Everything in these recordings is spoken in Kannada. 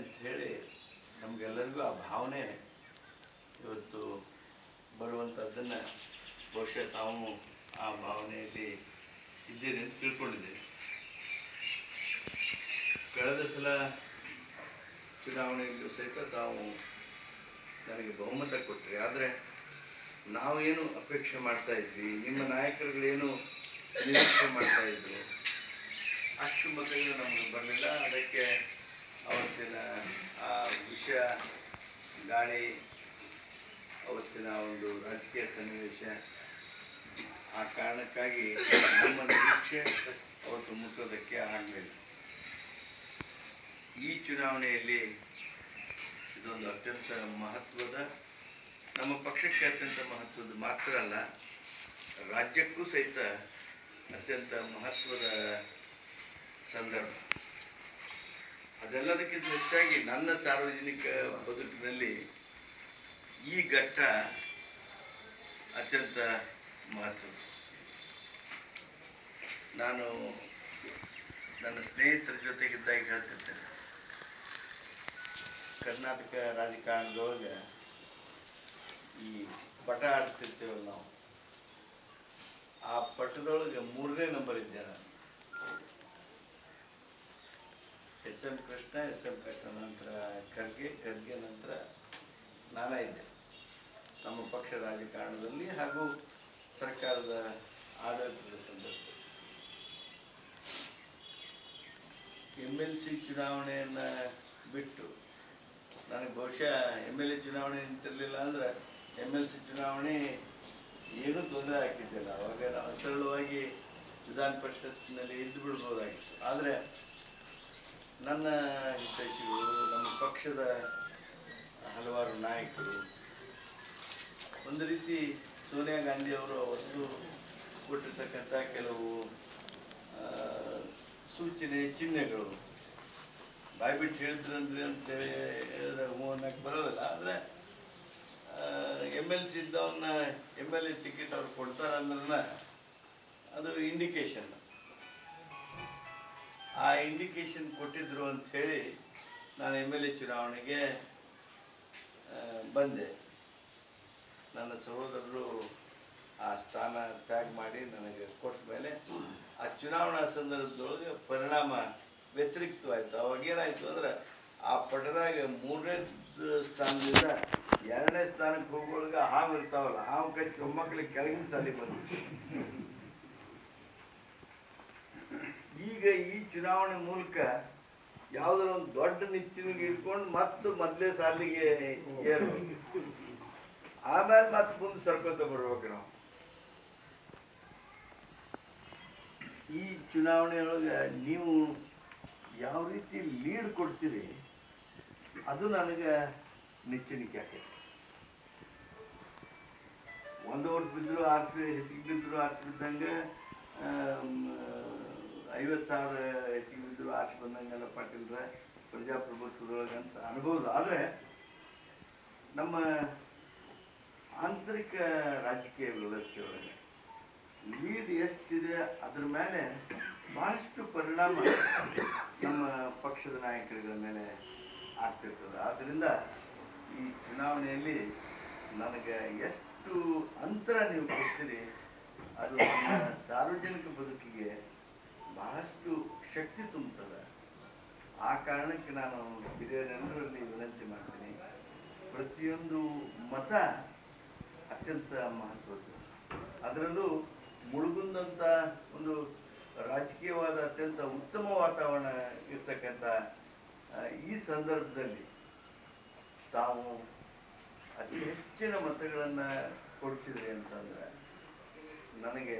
ಅಂತ ಹೇಳಿ ನಮಗೆಲ್ಲರಿಗೂ ಆ ಭಾವನೆ ಇವತ್ತು ಬರುವಂಥದ್ದನ್ನು ಬಹುಶಃ ತಾವು ಆ ಭಾವನೆಯಲ್ಲಿ ಇದ್ದೀರಿ ಅಂತ ತಿಳ್ಕೊಂಡಿದ್ದೀನಿ ಕಳೆದ ಸಲ ಚುನಾವಣೆಯಲ್ಲಿ ಸಹಿತ ತಾವು ನನಗೆ ಬಹುಮತ ಕೊಟ್ಟರೆ, ಆದರೆ ಏನು ಅಪೇಕ್ಷೆ ಮಾಡ್ತಾ ಇದ್ವಿ, ನಿಮ್ಮ ನಾಯಕರುಗಳೇನು ನಿರೀಕ್ಷೆ ಮಾಡ್ತಾ ಇದ್ರು, ಅಷ್ಟು ಮತಗಳು ನಮಗೆ ಬರಲಿಲ್ಲ. ಅದಕ್ಕೆ ಅವತ್ತಿನ, ಆ ವಿಷ ಗಾಳಿ, ಅವತ್ತಿನ ಒಂದು ರಾಜಕೀಯ ಸನ್ನಿವೇಶ. ಆ ಕಾರಣಕ್ಕಾಗಿ ನಮ್ಮ ನಿರೀಕ್ಷೆ ಅವತ್ತು ಮುಟ್ಟೋದಕ್ಕೆ ಆಗಲಿಲ್ಲ. ಈ ಚುನಾವಣೆಯಲ್ಲಿ ಇದೊಂದು ಅತ್ಯಂತ ಮಹತ್ವದ, ನಮ್ಮ ಪಕ್ಷಕ್ಕೆ ಅತ್ಯಂತ ಮಹತ್ವದ ಮಾತ್ರ ಅಲ್ಲ, ರಾಜ್ಯಕ್ಕೂ ಸಹಿತ ಅತ್ಯಂತ ಮಹತ್ವದ ಸಂದರ್ಭ. ಅದೆಲ್ಲದಕ್ಕಿಂತ ಹೆಚ್ಚಾಗಿ ನನ್ನ ಸಾರ್ವಜನಿಕ ಬದುಕಿನಲ್ಲಿ ಈ ಘಟ್ಟ ಅತ್ಯಂತ ಮಹತ್ವ ನಾನು ನನ್ನ ಸ್ನೇಹಿತರ ಜೊತೆಗಿದ್ದಾಗ ಹೇಳ್ತಿರ್ತೇನೆ. ಕರ್ನಾಟಕ ರಾಜಕಾರಣದೊಳಗೆ ಈ ಪಟ ಆಡ್ತಿರ್ತೇವಲ್ಲ ನಾವು, ಆ ಪಟದೊಳಗೆ ಮೂರನೇ ನಂಬರ್ ಇದ್ದೆ ನಾನು S M Krishna S M Krishna ನಂತರ ಖರ್ಗೆ ಖರ್ಗೆ ನಂತರ ನಾನೇ ಇದ್ದೆ ನಮ್ಮ ಪಕ್ಷ ರಾಜಕಾರಣದಲ್ಲಿ ಹಾಗೂ ಸರ್ಕಾರದ ಆಡಳಿತದ ಸಂದರ್ಭದಲ್ಲಿ. ಎಂ ಎಲ್ ಸಿ ಚುನಾವಣೆಯನ್ನ ಬಿಟ್ಟು, ನನಗೆ ಬಹುಶಃ ಎಂ ಎಲ್ ಎ ಚುನಾವಣೆ ನಿಂತಿರಲಿಲ್ಲ ಅಂದ್ರೆ ಎಂ ಎಲ್ ಸಿ ಚುನಾವಣೆ ಏನೂ ತೊಂದರೆ ಆಗ್ತಿದ್ದಿಲ್ಲ. ಅವಾಗ ನಾವು ಸರಳವಾಗಿ ವಿಧಾನ ಪರಿಷತ್ನಲ್ಲಿ ಇದ್ದು ಬಿಡ್ಬೋದಾಗಿತ್ತು. ಆದರೆ ನನ್ನ ಹಿತೈಷಿಗಳು ನಮ್ಮ ಪಕ್ಷದ ಹಲವಾರು ನಾಯಕರು. ಒಂದು ರೀತಿ ಸೋನಿಯಾ ಗಾಂಧಿ ಅವರು ಅವತ್ತು ಕೊಟ್ಟಿರ್ತಕ್ಕಂಥ ಕೆಲವು ಸೂಚನೆ, ಚಿಹ್ನೆಗಳು. ಬಾಯ್ಬಿಟ್ಟು ಹೇಳಿದ್ರಂದ್ರೆ ಅಂತೇಳಿ ಹೇಳಿದ್ರೆ ಹ್ಞೂ ಅನ್ನಕ್ಕೆ ಬರೋದಿಲ್ಲ, ಆದರೆ ಎಂ ಎಲ್ ಸಿ ಇದ್ದವನ್ನ ಎಂ ಎಲ್ ಎ ಟಿಕೆಟ್ ಅವ್ರು ಕೊಡ್ತಾರ ಅಂದ್ರೆ ಅದು ಇಂಡಿಕೇಶನ್ ಆ ಇಂಡಿಕೇಶನ್ ಕೊಟ್ಟಿದ್ರು ಅಂತ ಹೇಳಿ ನಾನು ಎಂ ಎಲ್ ಎ ಚುನಾವಣೆಗೆ ಬಂದೆ. ನನ್ನ ಸಹೋದರರು ಆ ಸ್ಥಾನ ತ್ಯಾಗ ಮಾಡಿ ನನಗೆ ಕೊಟ್ಟ ಮೇಲೆ ಆ ಚುನಾವಣಾ ಸಂದರ್ಭದೊಳಗೆ ಪರಿಣಾಮ ವ್ಯತಿರಿಕ್ತವಾಯಿತು. ಅವಾಗ ಏನಾಯ್ತು ಅಂದ್ರೆ ಆ ಪಟದಾಗ ಮೂರನೇ ಸ್ಥಾನದಿಂದ ಎರಡನೇ ಸ್ಥಾನಕ್ಕೆ ಹೋಗುವಾಗ ಹಾವು ಇರ್ತಾವಲ್ಲ, ಹಾವು ಕಟ್ಟಿ ಮಕ್ಕಳಿಗೆ ಕೆಳಗಿನ ಸಾಲಿ ಬಂತು. ಈಗ ಈ ಚುನಾವಣೆ ಮೂಲಕ ಯಾವ್ದಾರ ಒಂದು ದೊಡ್ಡ ನಿಚ್ಚಿನಿಗೆ ಇಟ್ಕೊಂಡು ಮತ್ತೆ ಮೊದಲೇ ಸಾಲಿಗೆ ಆಮೇಲೆ ಮತ್ತೆ ಮುಂದೆ ಸರ್ಕೊಂತ ಬರ್ಬೇಕು ನಾವು. ಈ ಚುನಾವಣೆಯೊಳಗೆ ನೀವು ಯಾವ ರೀತಿ ಲೀಡ್ ಕೊಡ್ತೀರಿ, ಅದು ನನಗೆ ನಿಚ್ಚಣಿಕೆ ಆಕೈತಿ. ಒಂದು ಓಟ್ ಬಿದ್ರು ಆರ್ಸಿ ಹೆಚ್ಚಿಗೆ ಬಿದ್ರು ಆರ್ಸಿ ಐವತ್ತು ಸಾವಿರ ಹೆಚ್ಚಿಗೆ ಬಿದ್ರು ಆಚೆ ಬಂದಂಗೆಲ್ಲ ಪಾಟೀಲ್ರ ಪ್ರಜಾಪ್ರಭುತ್ವದೊಳಗೆ ಅಂತ ಅನ್ಬೋದು. ಆದರೆ ನಮ್ಮ ಆಂತರಿಕ ರಾಜಕೀಯ ವ್ಯವಸ್ಥೆಯೊಳಗೆ ಲೀಡ್ ಎಷ್ಟಿದೆ ಅದ್ರ ಮೇಲೆ ಬಹಳಷ್ಟು ಪರಿಣಾಮ ನಮ್ಮ ಪಕ್ಷದ ನಾಯಕರುಗಳ ಮೇಲೆ ಆಗ್ತಿರ್ತದೆ. ಆದ್ದರಿಂದ ಈ ಚುನಾವಣೆಯಲ್ಲಿ ನನಗೆ ಎಷ್ಟು ಅಂತರ ನೀವು ಕೊಡ್ತೀರಿ ಅದು ನಮ್ಮ ಸಾರ್ವಜನಿಕ ಬದುಕಿಗೆ ಬಹಳಷ್ಟು ಶಕ್ತಿ ತುಂಬುತ್ತದೆ ಆ ಕಾರಣಕ್ಕೆ ನಾನು ಹಿರಿಯರೆಲ್ಲರಲ್ಲಿ ವಿನಂತಿ ಮಾಡ್ತೀನಿ. ಪ್ರತಿಯೊಂದು ಮತ ಅತ್ಯಂತ ಮಹತ್ವದ್ದು. ಅದರಲ್ಲೂ ಮುಳುಗುಂದಂತ ಒಂದು ರಾಜಕೀಯವಾದ ಅತ್ಯಂತ ಉತ್ತಮ ವಾತಾವರಣ ಇರ್ತಕ್ಕಂಥ ಈ ಸಂದರ್ಭದಲ್ಲಿ ತಾವು ಅತಿ ಹೆಚ್ಚಿನ ಮತಗಳನ್ನು ಕೊಡಿಸಿದ್ರಿ ಅಂತಂದ್ರೆ ನನಗೆ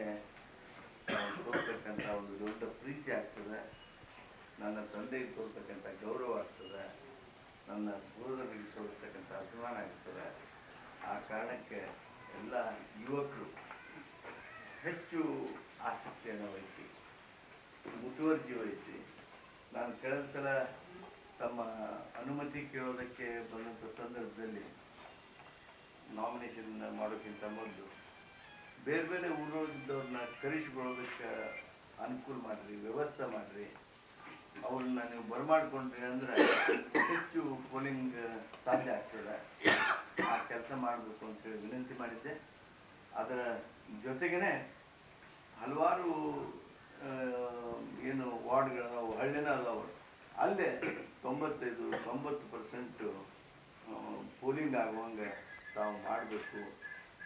ತಾವು ತೋರ್ತಕ್ಕಂಥ ಒಂದು ದೊಡ್ಡ ಪ್ರೀತಿ ಆಗ್ತದೆ. ನನ್ನ ತಂದೆಗೆ ತೋರ್ತಕ್ಕಂಥ ಗೌರವ ಆಗ್ತದೆ. ನನ್ನ ಸಹೋದರರಿಗೆ ತೋರಿಸ್ತಕ್ಕಂಥ ಅಭಿಮಾನ ಆಗ್ತದೆ. ಆ ಕಾರಣಕ್ಕೆ ಎಲ್ಲ ಯುವಕರು ಹೆಚ್ಚು ಆಸಕ್ತಿಯನ್ನು ವಹಿಸಿ, ಮುತುವರ್ಜಿ ವಹಿಸಿ, ನಾನು ಕಳೆದ ಸಲ ತಮ್ಮ ಅನುಮತಿ ಕೇಳೋದಕ್ಕೆ ಬಂದಂಥ ಸಂದರ್ಭದಲ್ಲಿ ನಾಮಿನೇಷನ್ ಮಾಡೋಕ್ಕಿಂತ ಮೊದಲು ಬೇರೆ ಬೇರೆ ಊರೊಳಗಿದ್ದವ್ರನ್ನ ಕರೆಸಿಕೊಳ್ಳೋದಕ್ಕೆ ಅನುಕೂಲ ಮಾಡ್ರಿ, ವ್ಯವಸ್ಥೆ ಮಾಡ್ರಿ. ಅವ್ರನ್ನ ನೀವು ಬರಮಾಡ್ಕೊಂಡ್ರಿ ಅಂದ್ರೆ ಹೆಚ್ಚು ಪೋಲಿಂಗ್ ಸಾಧ್ಯ ಆಗ್ತದೆ. ಆ ಕೆಲಸ ಮಾಡಬೇಕು ಅಂತ ಹೇಳಿ ವಿನಂತಿ ಮಾಡಿದ್ದೆ. ಅದರ ಜೊತೆಗೇನೆ ಹಲವಾರು ಏನು ವಾರ್ಡ್ಗಳದಾವು ಹಳ್ಳಿನ ಅವರು ಅಲ್ಲೇ ತೊಂಬತ್ತೈದು, ತೊಂಬತ್ತು ಪರ್ಸೆಂಟ್ ಪೋಲಿಂಗ್ ಆಗುವಂಗೆ ತಾವು ಮಾಡಬೇಕು.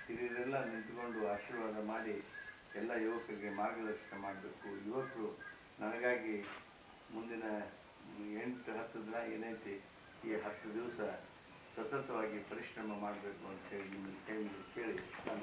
ಹಿರಿಯರೆಲ್ಲ ನಿಂತ್ಕೊಂಡು ಆಶೀರ್ವಾದ ಮಾಡಿ ಎಲ್ಲ ಯುವಕರಿಗೆ ಮಾರ್ಗದರ್ಶನ ಮಾಡಬೇಕು. ಯುವಕರು ನನಗಾಗಿ ಮುಂದಿನ ಎಂಟು, ಹತ್ತು ದಿನ ಏನೈತಿ, ಈ ಹತ್ತು ದಿವಸ ಸತತವಾಗಿ ಪರಿಶ್ರಮ ಮಾಡಬೇಕು ಅಂತ ಹೇಳಿ ನಿಮ್ಮ ಕೇಳಿ. ನನ್ನ